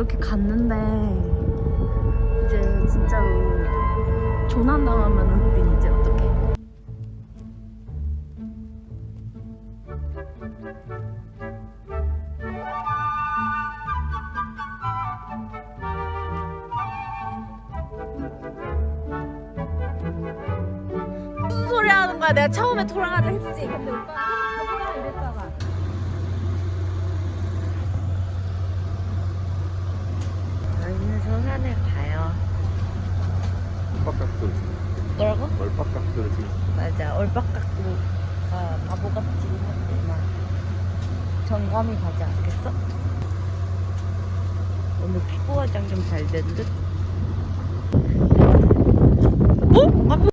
이렇게 갔는데 이제 진짜로 조난 당하면 우린 이제 어떡해? 무슨 소리 하는 거야? 내가 처음 얼빡각도 뭐라고? 얼빡각도 맞아. 얼빡각도 아, 바보같이 하지만 점검이 가지 않겠어? 오늘 피부 화장 좀 잘 된 듯? 어? 아,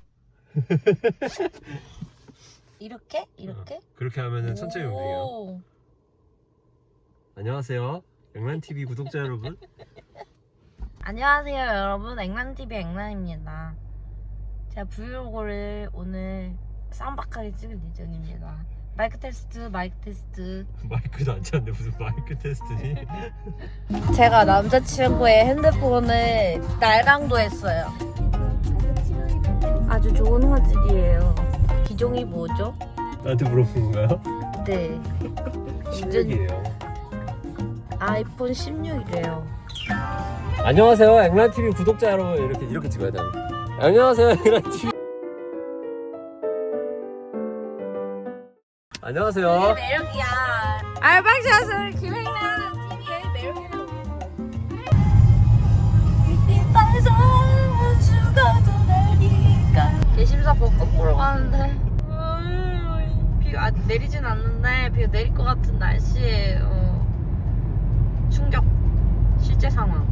이렇게? 이렇게? 그렇게 하면은 천천히 움직여요 오. 안녕하세요 영란TV 구독자 여러분 안녕하세요 여러분. 앵란TV 앵란입니다. 제가 브이로그를 오늘 쌈박하게 찍을 예정입니다. 마이크 테스트 마이크 테스트. 마이크도 안 찼는데 무슨 마이크 테스트지? 제가 남자친구의 핸드폰을 날강도 했어요. 아주 좋은 화질이에요. 기종이 뭐죠? 나한테 물어본 건가요? 네. 16이에요. 아이폰 16이래요 안녕하세요 영란TV 구독자 여러분. 이렇게 이렇게 찍어야 돼요 안녕하세요 영란TV 안녕하세요. 매력이야. 알방샷을 김행나는 TV의 매력이라고 이땅에서 죽어도 되니까 개심사 벚꽃 보러 가는데 음, 비가 아, 내리진 않는데 비가 내릴 것 같은 날씨예요. 충격 실제 상황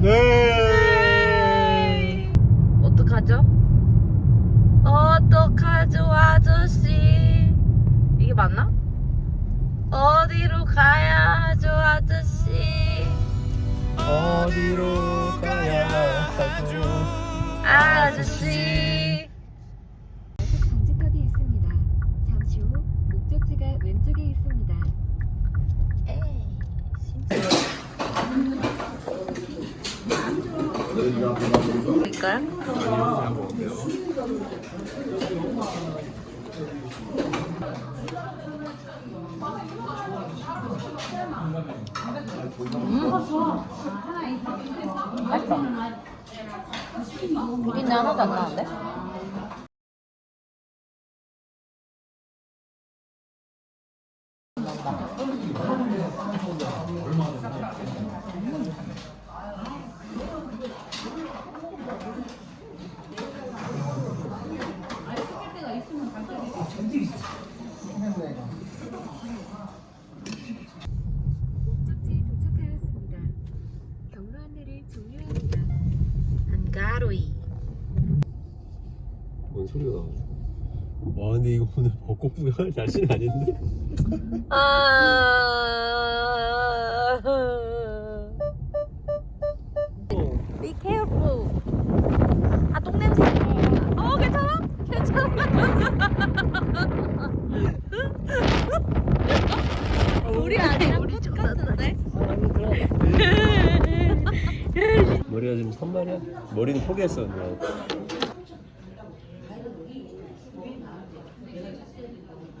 네. 어떡하죠? 어떡하죠 아저씨? 이게 맞나? 어디로 가야 하죠 아저씨? 어디로 가야 하죠? 아저씨 정지턱이 있습니다. 잠시 후 목적지가 왼쪽에 있습니다. 에이 진짜 볼까요? 비린내 하나도 안 나는데? 목적지에 도착하였습니다. 경로 안내를 종료합니다. 한가로이 뭔 소리가 나가지고 와 근데 이거 오늘 벚꽃 구경할 날씨는 아닌데? 아... Be careful. 아, 똥냄새. 어, 괜찮아? 괜찮아? 우리 아니랑 우리 똑같은데? 머리가 지금 산발이야? 머리는 포기했어 근데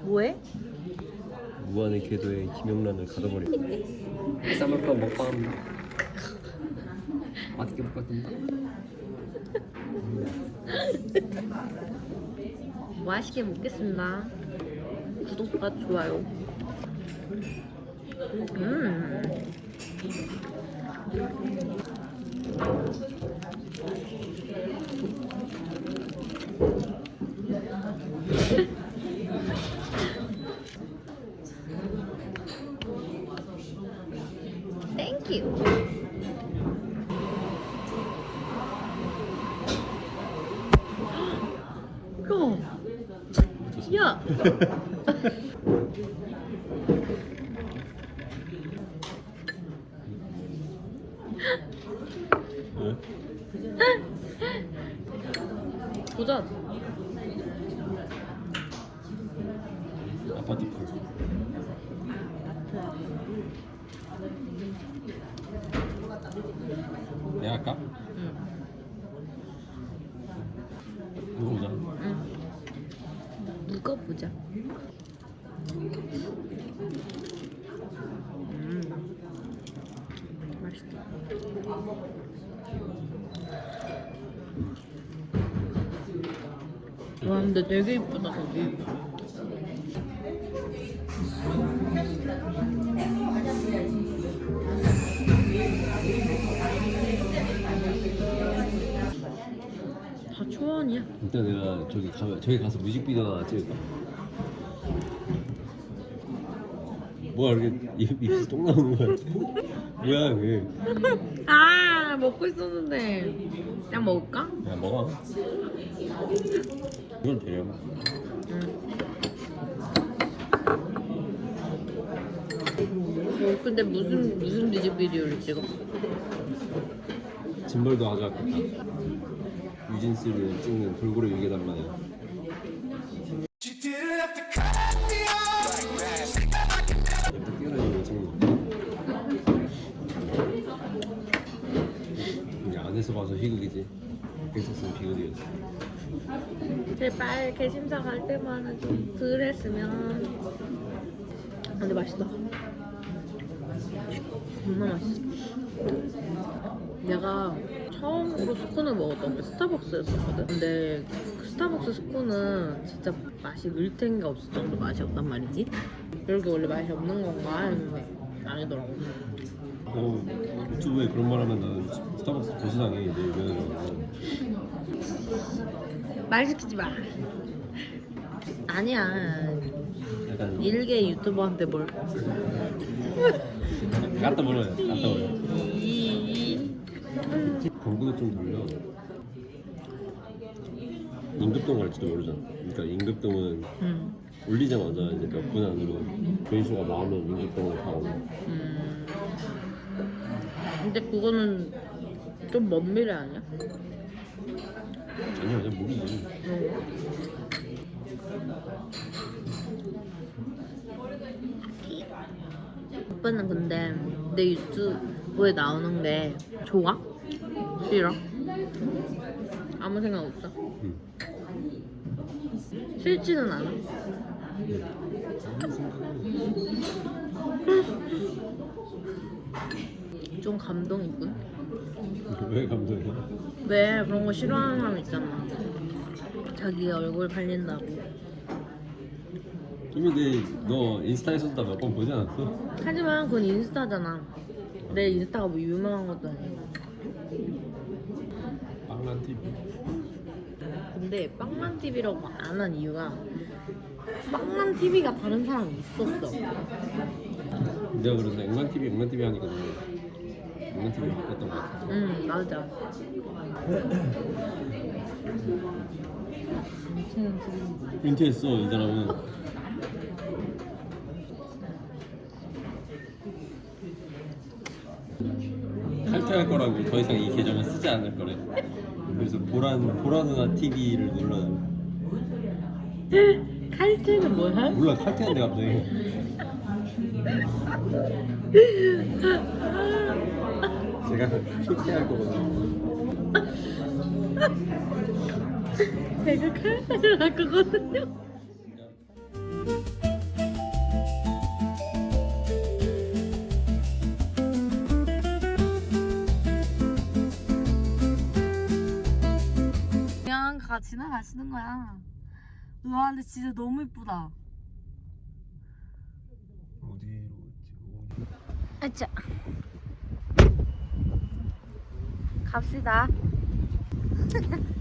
뭐해? 무한의 궤도에 김영란을 가둬버리고 쌈을까 먹방 맛있게 먹겠습니다 맛있게 먹겠습니다. 구독과 좋아요. 음. You. 야. 야. 도전. 아파트 팔 내가 할까? 응. 누구 보자. 응. 누가 보자. 음. 맛있다. 와 근데 되게 이쁘다 초원이야. 일단 내가 저기 가 저기 가서 뮤직비디오 하나 찍을까? 뭐야 이렇게 입, 입에서 똥 나오는 거야? 뭐야 이게? 아 먹고 있었는데 그냥 먹을까? 야 먹어. 이건 돼요. 응. 근데 무슨 무슨 뮤직비디오를 찍어? 짐벌도 아주 아깝다. 유진스를 찍는 돌고래 유괴단만이야. 옆에 뛰어다니는 거. 이제 안에서 봐서 희극이지. 밖에서 있으면 비극이었어. 제발 개심사 갈 때만은 좀 덜 했으면 근데 맛있다 겁나 맛있어 내가 처음으로 스콘을 먹었던 게 스타벅스였었거든 근데 그 스타벅스 스콘은 진짜 맛이 물탱이가 없을 정도 맛이 없단 말이지 이렇게 원래 맛이 없는 건가 했는데 아니더라고 어, 유튜브에 그런 말 하면 나는 스타벅스 고수당해 내 면허라고. 말 시키지 마 아니야 약간 일개 유튜버한테 뭘 갖다 버려요. 갖다. 이- 광고도 좀 돌려. 임급동 갈지도 모르잖아. 그러니까 임급동은 음. 올리자마자 이제 몇 분 안으로 조회수가 나오면 임급동을 가고 음. 근데 그거는 좀 먼 미래 아니야? 아니야 그냥 모르지. 오빠는 근데 내 유튜브 에 나오는 게 좋아? 싫어? 아무 생각 없어? 응. 싫지는 않아? 좀 감동이군 왜 감동이야? 왜 그런 거 싫어하는 사람 있잖아 자기 얼굴 팔린다고 이미 내너 인스타에서도 다 몇 번 보지 않았어? 하지만 그건 인스타잖아 내 인스타가 뭐 유명한 것도 아니고 빵란 TV. 근데 빵만 TV라고 안 한 이유가 빵만 TV가 다른 사람이 있었어. 내가 그래서 앵만 TV, 앵만 TV 하니까 앵만 TV 바꿨던 것 같아. 응 맞아. 은퇴했어 이 사람은. 탈퇴할 거라고 더 이상 이 계정을 쓰지 않을 거래. 그래서 보란 보라 누나 TV를 눌러. 칼퇴는 뭐야? 몰라 탈퇴한대 갑자기. 제가 탈퇴할 거거든요. 제가 칼퇴를 할 거거든요. 지나가시는 거야. 우와 근데 진짜 너무 이쁘다. 어디로 아차. 갑시다.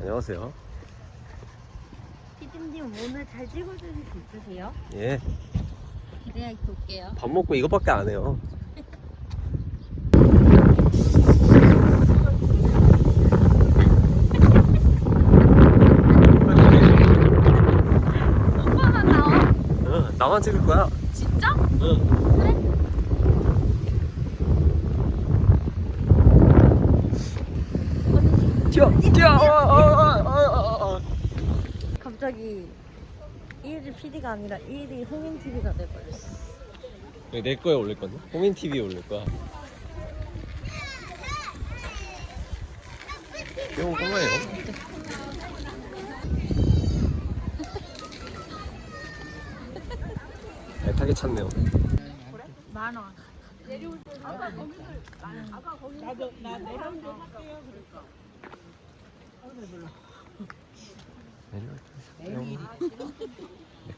안녕하세요. 피디님 오늘 잘 찍어주실 수 있으세요? 예. 기대해 볼게요. 밥 먹고 이것밖에 안 해요. 오빠만 나와? 응, 나만 찍을 거야. 진짜? 응. 그래? 튀어, 튀어. 어, 어, 어, 어, 어, 어. 갑자기 1일 PD가 아니라 1일 홍인 TV가 돼버렸어. 여기 내 거에 올릴 건데? 호민 TV에 올릴 거야. 이건 꼬마예 요. 애타게 찾네요. 만원 내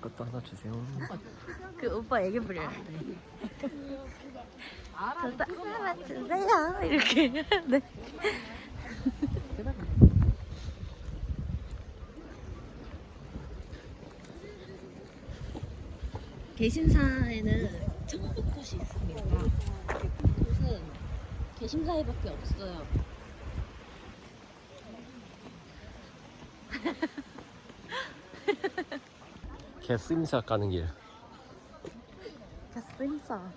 것도 하나 주세요. 그 오빠 애기 부려야 돼 저도 하나만 주세요 이렇게 해 개심사에는 청포꽃이 있습니다. 꽃은 개심사에밖에 없어요. 개쓰임사 가는 길. 개심사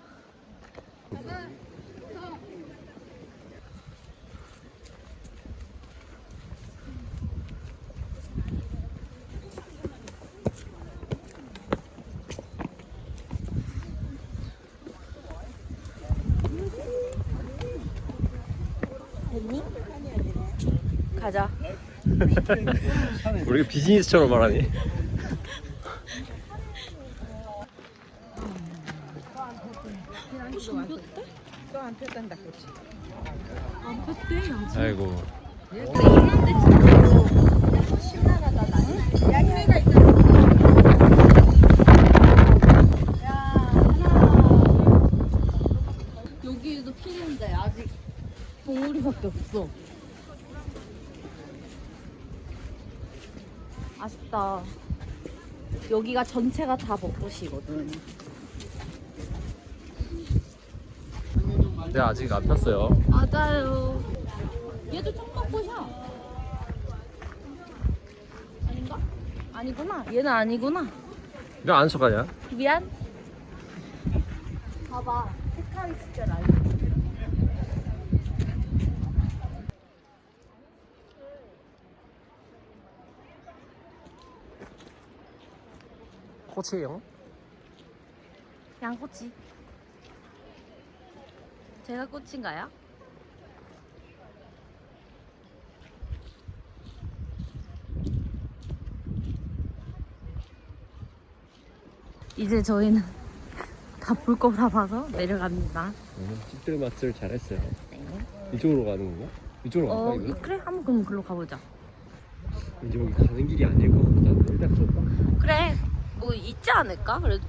됐니? 가자. 우리 비즈니스처럼 말하니? 아이고. 여기도 필요한데 아직 봉우리밖에 없어. 아쉽다. 여기가 전체가 다 벚꽃이거든. 근데 아직 안 폈어요. 맞아요. 얘도 청벚꽃이야. 아닌가? 아니구나. 얘는 아니구나. 이거 안 속하냐? 미안. 봐봐. 색깔이 진짜 나. 코치형? 양꼬치. 제가 꽃인가요? 이제 저희는 다 볼 거 다 봐서 내려갑니다. cid들 맛을 잘했어요. 네. 이쪽으로 가는 건가? 이쪽으로 어, 갈까 이거? 그래? 한번 그럼 글로 가보자. 이제 여기 가는 길이 아닐 것 같다. 일단 가볼까? 그래. 뭐 있지 않을까? 그래도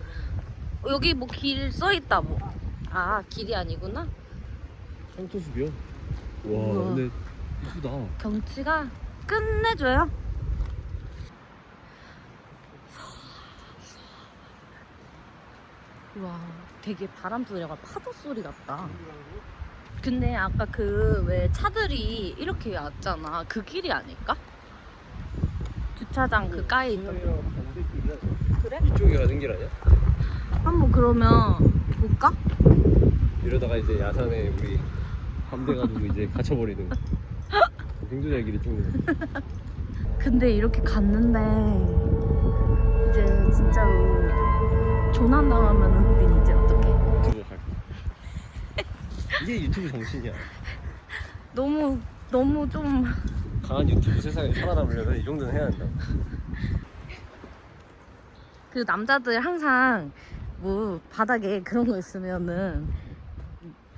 여기 뭐 길 써 있다 뭐. 아 길이 아니구나. 상토수비요? 와 우와. 근데 이쁘다. 경치가 끝내줘요. 와, 되게 바람 소리가 파도 소리 같다. 근데 아까 그 왜 차들이 이렇게 왔잖아. 그 길이 아닐까? 주차장 그 까에 있던. 그래? 이쪽이 가는 길 아니야? 한번 그러면 볼까? 이러다가 이제 야산에 우리 밤 돼가지고 이제 갇혀버리는 생존의 길이 쭉 근데 이렇게 갔는데 이제 진짜로 조난당하면 우린 이제 어떡해? 유튜브 갈 이게 유튜브 정신이야 너무 너무 좀 강한 유튜브 세상에 살아남으려면 이 정도는 해야 한다 그 남자들 항상 뭐 바닥에 그런 거 있으면은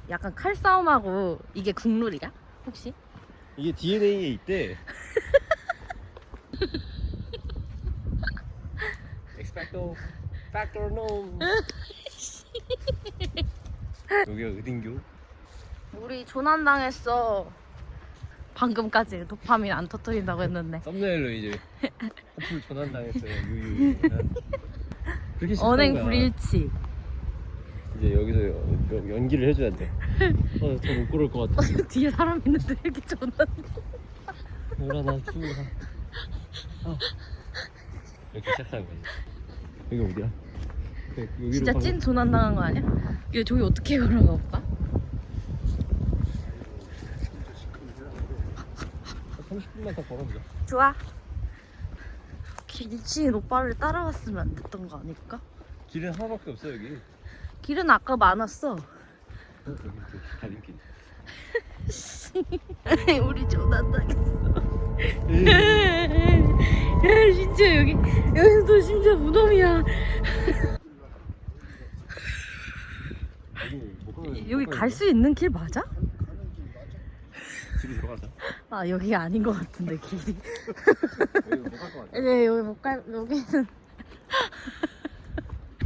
약간 칼싸움하고 이게 국룰이야? 혹시? 이게 DNA에 있대 노 여기가 의딩교 우리 조난당했어. 방금까지 도파민 안 터뜨린다고 했는데 썸네일로 이제 커플 전환당했어요 유유 그렇게 시작한 언행 거야. 불일치. 이제 여기서 여- 여- 연기를 해줘야 돼. 어, 더못 고를 것 같아. 뒤에 사람 있는데 이렇게 조난. 뭐라 나 추워. 아. 이렇게 시작하는 거지. 여기 어디야? 네, 여기로 진짜 가면- 찐 조난 당한 거 아니야? 이거 저기 어떻게 걸어가 오빠? 30분만 더 걸어보자. 좋아. 길치인 오빠를 따라갔으면 안 됐던 거 아닐까? 길은 하나밖에 없어 여기. 길은 아까 많았어. 가림길. 우리 조난 당했어. 야, 진짜 여기 여기도 진짜 무덤이야. 여기 갈 수 있는 길 맞아? 집에 들어가자. 아 여기 아닌 것 같은데 길이. 여기 못갈것 같아. 네 여기 못 갈 여기는.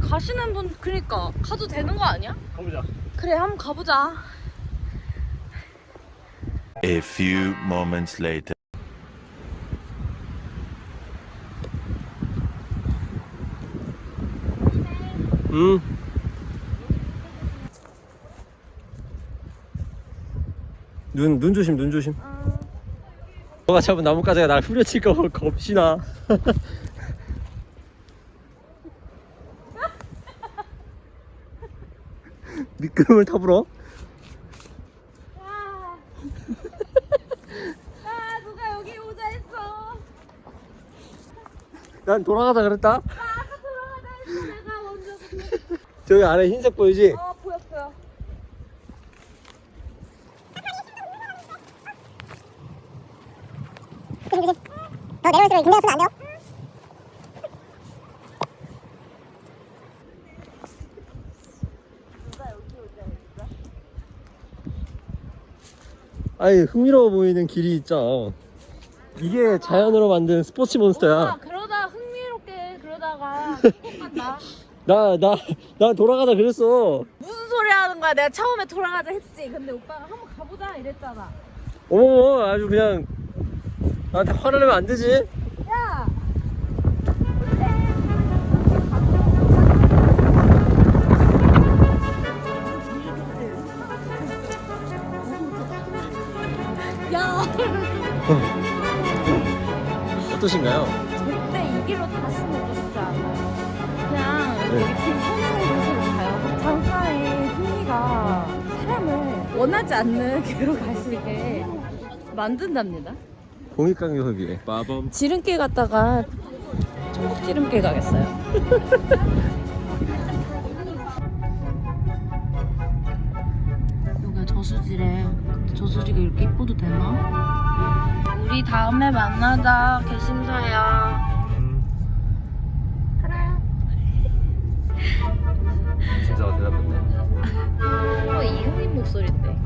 가시는 분 그니까 가도 되는 거 아니야? 가보자. 그래 한번 가보자. A few moments later. 응. 눈, 눈 조심, 눈 조심. 너가 잡은 나뭇가지가 날 후려칠까 봐 겁시나. 미끄럼을 타불어? 아 누가 여기 오자 했어. 난 돌아가자 그랬다. 아까 들어가자 했어 내가 먼저. 저기 안에 흰색 보이지? 어 보여 보여. 더 내려올수록 굉장히 손안 돼요? 아니 흥미로워 보이는 길이 있잖아. 이게 자연으로 만든 스포츠 아 몬스터야. 그러다 흥미롭게 그러다가 똑같다. 나나 나 돌아가자 그랬어. 무슨 소리 하는 거야? 내가 처음에 돌아가자 했지. 근데 오빠가 한번 가보자 이랬잖아. 어머 아주 그냥 나한테 화를 내면 안 되지. 야. 야, 어떠신가요? 절대 이 길로 다시 싶지 않아요. 그냥 네. 여기 길 편안한 곳으로 가요. 잠깐의 흥미가 사람을 원하지 않는 길로 갈 수 있게 만든답니다. 공익강요섭이에 빠범. 지름길 갔다가 전국 지름길 가겠어요. 여기가 저수지래. 저수지가 이렇게 이뻐도 되나? 우리 다음에 만나자, 개심사야. 진짜 대답했네. 어, 이효인 목소리인데.